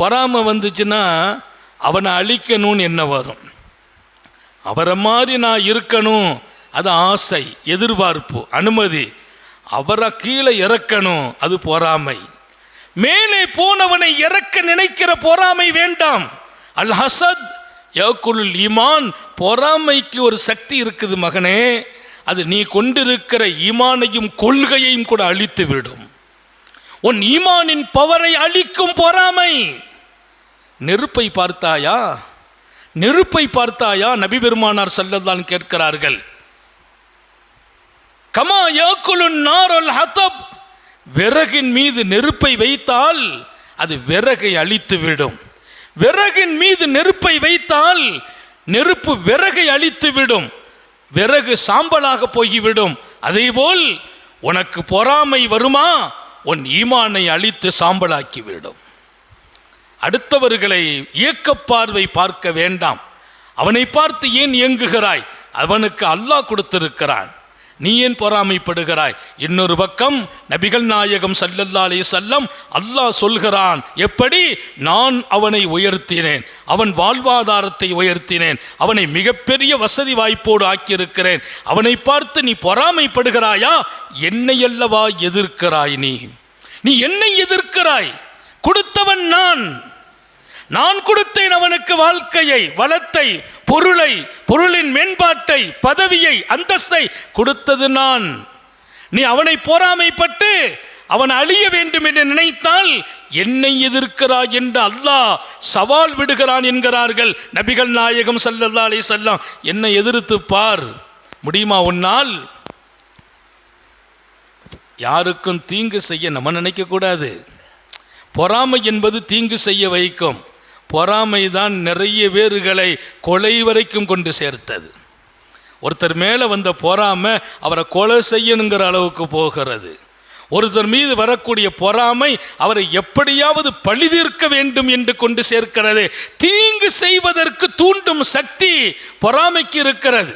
பொறாமை வந்துச்சுன்னா அவனை அழிக்கணும்னு என்ன வரும்? அவரை மாதிரி நான் இருக்கணும் அது ஆசை எதிர்பார்ப்பு அனுமதி. அவரை கீழே இறக்கணும் அது பொறாமை. மேலே போனவனை இறக்க நினைக்கிற பொறாமை வேண்டாம். அல் ஹசத் யகுல் ஈமான் பொறாமைக்கு ஒரு சக்தி இருக்குது மகனே. அது நீ கொண்டிருக்கிற ஈமானையும் கொள்கையையும் கூட அழித்து விடும் உன் ஈமானின் பவரை அழிக்கும் பொறாமை. நெருப்பை பார்த்தாயா? நெருப்பை பார்த்தாயா? நபி பெருமானார் செல்லதான் கேட்கிறார்கள். கமா யாக்குலுன் நாரல் ஹத்தப் விறகின் மீது நெருப்பை வைத்தால் அது விறகை அழித்து விடும் விறகின் மீது நெருப்பை வைத்தால் நெருப்பு விறகை அழித்து விடும் விறகு சாம்பலாக போய்விடும். அதேபோல் உனக்கு பொறாமை வருமா? உன் ஈமானை அழித்து சாம்பலாக்கி விடும் அடுத்தவர்களை இயக்க பார்வை பார்க்க வேண்டாம். அவனை பார்த்து ஏன் இயங்குகிறாய்? அவனுக்கு அல்லாஹ் கொடுத்திருக்கிறான். நீ ஏன் பொறாமைப்படுகிறாய்? இன்னொரு பக்கம் நபிகள் நாயகம் சல்லல்லா செல்லம் அல்லாஹ் சொல்கிறான் எப்படி? நான் அவனை உயர்த்தினேன். அவன் வாழ்வாதாரத்தை உயர்த்தினேன். அவனை மிகப்பெரிய வசதி வாய்ப்போடு ஆக்கியிருக்கிறேன். அவனை பார்த்து நீ பொறாமைப்படுகிறாயா? என்னை அல்லவா எதிர்க்கிறாய் நீ? நீ என்னை எதிர்க்கிறாய்? கொடுத்தவன் நான். நான் கொடுத்தேன் அவனுக்கு வாழ்க்கையை வளத்தை பொருளை பொருளின் மேம்பாட்டை பதவியை அந்தஸ்தை கொடுத்தது நான். நீ அவனை பொறாமைப்பட்டு அவன் அழிய வேண்டும் என்று நினைத்தால் என்னை எதிர்க்கிறாய் என்று அல்லாஹ் சவால் விடுகிறான் என்கிறார்கள் நபிகள் நாயகம் சல்லல்லா அலி செல்லம் என்னை எதிர்த்து பார். முடியுமா உன்னால்? யாருக்கும் தீங்கு செய்ய நம்ம நினைக்க கூடாது பொறாமை என்பது தீங்கு செய்ய வைக்கும். பொறாமை தான் நிறைய பேர்களை கொலை வரைக்கும் கொண்டு சேர்த்தது. ஒருத்தர் மேலே வந்த பொறாமை அவரை கொலை செய்யணுங்கிற அளவுக்கு போகிறது. ஒருத்தர் மீது வரக்கூடிய பொறாமை அவரை எப்படியாவது பழிதீர்க்க வேண்டும் என்று கொண்டு சேர்க்கிறது. தீங்கு செய்வதற்கு தூண்டும் சக்தி பொறாமைக்கு இருக்கிறது.